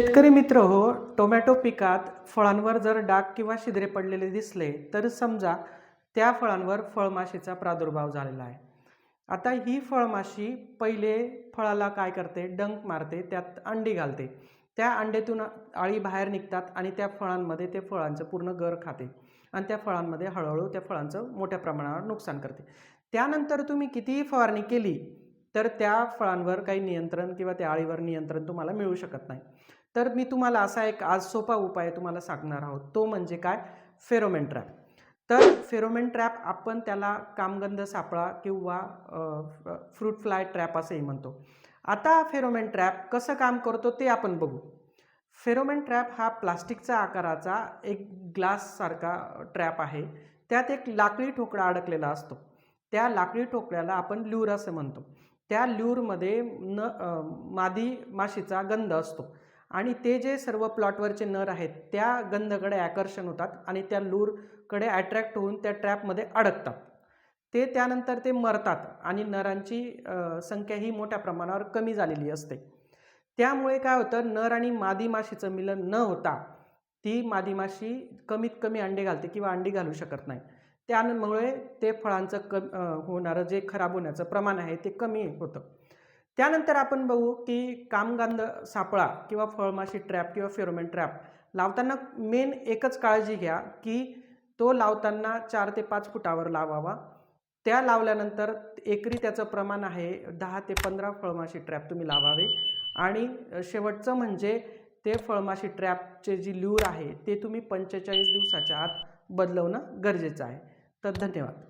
शेतकरी मित्र हो टोमॅटो पिकात फळांवर जर डाग किंवा छिद्रे पडलेले दिसले तर समजा त्या फळांवर फळमाशीचा प्रादुर्भाव झालेला आहे. आता ही फळमाशी पहिले फळाला काय करते? डंक मारते त्यात अंडी घालते. त्या अंड्यातून अळी बाहेर निघतात आणि त्या फळांमध्ये ते फळांचं पूर्ण गर खाते. आणि त्या फळांमध्ये हळूहळू त्या फळांचं मोठ्या प्रमाणावर नुकसान करते. त्यानंतर तुम्ही कितीही फवारणी केली तर त्या फळांवर काही नियंत्रण किंवा त्या अळीवर नियंत्रण तुम्हाला मिळू शकत नाही. तर मी तुम्हाला असा एक आज सोपा उपाय तुम्हाला सांगणार आहोत. तो म्हणजे काय? Pheromone trap. तर फेरोमेन ट्रॅप आपण त्याला कामगंध सापळा किंवा फ्रूट फ्लाय ट्रॅप असंही म्हणतो. आता फेरोमेन ट्रॅप कसं काम करतो ते आपण बघू. फेरोमेन ट्रॅप हा प्लास्टिकचा आकाराचा एक ग्लाससारखा ट्रॅप आहे. त्यात एक लाकडी ठोकळा अडकलेला असतो. त्या लाकडी ठोकळ्याला आपण ल्यूर असं म्हणतो. त्या ल्यूरमध्ये न मादी माशीचा गंध असतो. आणि ते जे सर्व प्लॉटवरचे नर आहेत त्या गंधकडे आकर्षण होतात आणि त्या लूरकडे अट्रॅक्ट होऊन त्या ट्रॅपमध्ये अडकतात. ते त्यानंतर ते मरतात आणि नरांची संख्या ही मोठ्या प्रमाणावर कमी झालेली असते. त्यामुळे काय होतं नर आणि मादी माशीचं मिलन न होता ती मादी माशी कमीत कमी अंडे घालते किंवा अंडी घालू शकत नाही. त्यामुळे ते फळांचं क होणारं जे खराब होण्याचं प्रमाण आहे ते कमी होतं. त्यानंतर आपण बघू की कामगांध सापळा किंवा फळमाशी ट्रॅप किंवा फेरोमेन ट्रॅप लावताना मेन एकच काळजी घ्या की तो लावताना चार ते पाच फुटावर लावावा. त्या लावल्यानंतर एकरी त्याचं प्रमाण आहे दहा ते पंधरा फळमाशी ट्रॅप तुम्ही लावावे. आणि शेवटचं म्हणजे ते फळमाशी ट्रॅपचे जी ल्यूर आहे ते तुम्ही पंचेचाळीस दिवसाच्या आत बदलवणं गरजेचं आहे. तर धन्यवाद.